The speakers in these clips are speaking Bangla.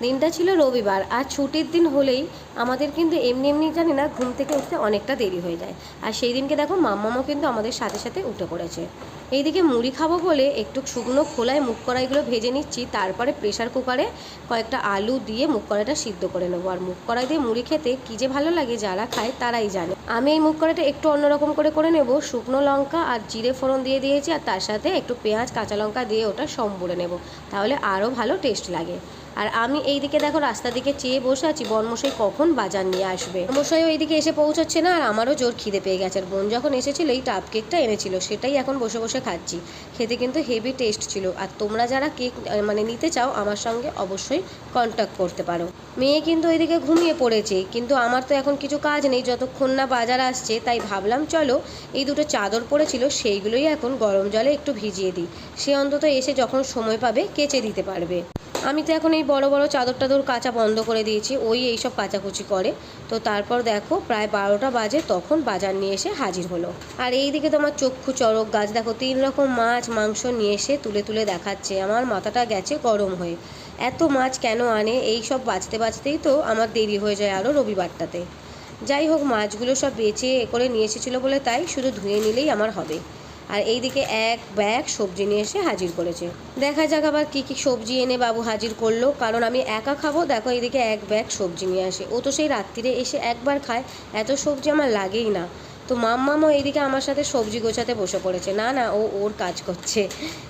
দিনটা ছিল রবিবার আর ছুটির দিন হলেই আমাদের কিন্তু এমনি এমনি জানি না ঘুম থেকে উঠতে অনেকটা দেরি হয়ে যায়। আর সেই দিনকে দেখো মাম্মামও কিন্তু আমাদের সাথে সাথে উঠে পড়েছে। এইদিকে মুড়ি খাব বলে একটু শুকনো খোলায় মুখ কড়াইগুলো ভেজে নিচ্ছি, তারপরে প্রেশার কুকারে কয়েকটা আলু দিয়ে মুখ কড়াইটা সিদ্ধ করে নেব। আর মুখ কড়াই দিয়ে মুড়ি খেতে কী যে ভালো লাগে যারা খায় তারাই জানে। আমি এই মুখ কড়াইটা একটু অন্যরকম করে করে নেব। শুকনো লঙ্কা আর জিরে ফোড়ন দিয়ে দিয়েছি আর তার সাথে একটু পেঁয়াজ, কাঁচা লঙ্কা দিয়ে ওটা সম্বরে নেব। তাহলে আরও ভালো টেস্ট লাগে। আর আমি এইদিকে দেখো রাস্তার দিকে চেয়ে বসে আছি, বনমশাই কখন বাজার নিয়ে আসবে? মশাইও এইদিকে এসে পৌঁছচ্ছে না আর আমারও জোর খিদে পেয়ে গেছে। আর বোন যখন এসেছিল, এই টাপ কেকটা এনেছিল, সেটাই এখন বসে বসে খাচ্ছি। খেতে কিন্তু হেভি টেস্ট ছিল। আর তোমরা যারা কেক মানে নিতে চাও, আমার সঙ্গে অবশ্যই কন্ট্যাক্ট করতে পারো। মেয়ে কিন্তু ওইদিকে ঘুমিয়ে পড়েছে। কিন্তু আমার তো এখন কিছু কাজ নেই। যতক্ষণ না বাজার আসছে, তাই ভাবলাম, চলো, এই দুটো চাদর পড়েছিল, সেইগুলোই এখন গরম জলে একটু ভিজিয়ে দিই। সে অন্তত এসে যখন সময় পাবে, কেচে দিতে পারবে। আমি তো এখন এই বড় বড় চাদর টাদর কাচা বন্ধ করে দিয়েছি, ওই এইসব কাচাকুচি করে। তো তারপর দেখো, প্রায় বারোটা বাজে, তখন বাজার নিয়ে এসে হাজির হলো। আর এইদিকে তোমার চক্ষু চড়ক, গাছ দেখো, তিন রকম মাছ, মাংস নিয়ে এসে তুলে তুলে দেখাচ্ছে। আমার মাথাটা গেছে গরম হয়ে। এত মাছ কেন আনে? এই সব বাঁচতে বাঁচতেই তো আমার দেরি হয়ে যায় আরও রবিবারটাতে। যাই হোক, মাছগুলো সব বেচে এ করে নিয়ে এসেছিল বলে তাই শুধু ধুয়ে নিলেই আমার হবে। আর এইদিকে এক ব্যাগ সবজি নিয়ে এসে হাজির করেছে। দেখা যাক আবার কী কী সবজি এনে বাবু হাজির করল, কারণ আমি একা খাব। দেখো এইদিকে এক ব্যাগ সবজি নিয়ে আসে। ও তো সেই রাত্রিরে এসে একবার খায়। এত সবজি আমার লাগেই না। তো মাম্মামও এইদিকে আমার সাথে সবজি গোছাতে বসে পড়েছে। না না, ও ওর কাজ করছে।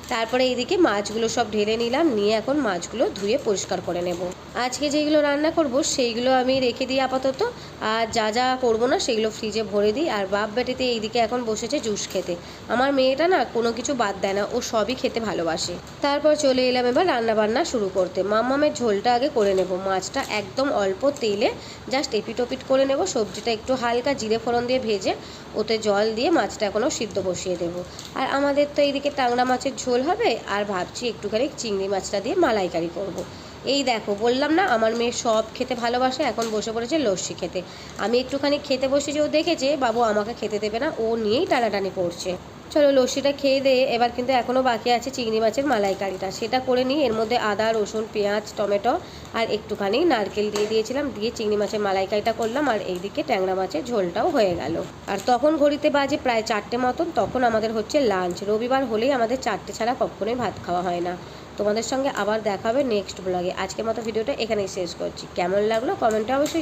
তারপরে এইদিকে মাছগুলো সব ঢেলে নিলাম, নিয়ে এখন মাছগুলো ধুয়ে পরিষ্কার করে নেব। আজকে যেগুলো রান্না করব, সেইগুলো আমি রেখে দিই আপাতত। আর যা যা করব না সেগুলো ফ্রিজে ভরে দিই। আর বাপ বেটিতে এইদিকে এখন বসেছে জুস খেতে। আমার মেয়েটা না, কোনো কিছু বাদ দেয় না, ও সবই খেতে ভালোবাসে। তারপর চলে এলাম এবার রান্না বান্না শুরু করতে। মাম্মামের ঝোলটা আগে করে নেব। মাছটা একদম অল্প তেলে জাস্ট এপিট ওপিট করে নেব। সবজিটা একটু হালকা জিরে ফোড়ন দিয়ে ভেজে ওতে জল দিয়ে মাছটা এখনও সিদ্ধ বসিয়ে দেব আর আমাদের তো এইদিকে টাংরা মাছের ঝোল হবে, আর ভাবছি একটুখানি চিংড়ি মাছটা দিয়ে মালাইকারি করব। এই দেখো, বললাম না, আমার মেয়ে সব খেতে ভালোবাসে, এখন বসে পড়েছে লস্যি খেতে। আমি একটুখানি খেতে বসেছি, ও দেখেছে, বাবু আমাকে খেতে দেবে না, ও নিয়েই টানাটানি করছে। চলো লস্যিটা খেয়ে দিয়ে এবার কিন্তু এখনও বাকি আছে চিংড়ি মাছের মালাইকারিটা। সেটা করে নিই এর মধ্যে আদা, রসুন, পেঁয়াজ, টমেটো আর একটুখানি নারকেল দিয়ে দিয়েছিলাম, দিয়ে চিংড়ি মাছের মালাইকারিটা করলাম, আর এইদিকে ট্যাংরা মাছের ঝোলটাও হয়ে গেল। আর তখন ঘড়িতে বাজে প্রায় চারটে মতন, তখন আমাদের হচ্ছে লাঞ্চ রবিবার হলেই আমাদের চারটে ছাড়া কখনোই ভাত খাওয়া হয় না। তোমাদের সঙ্গে আবার দেখাবে নেক্সট ব্লগে আজকের মতো ভিডিওটা এখানেই শেষ করছি। কেমন লাগল? কমেন্টে অবশ্যই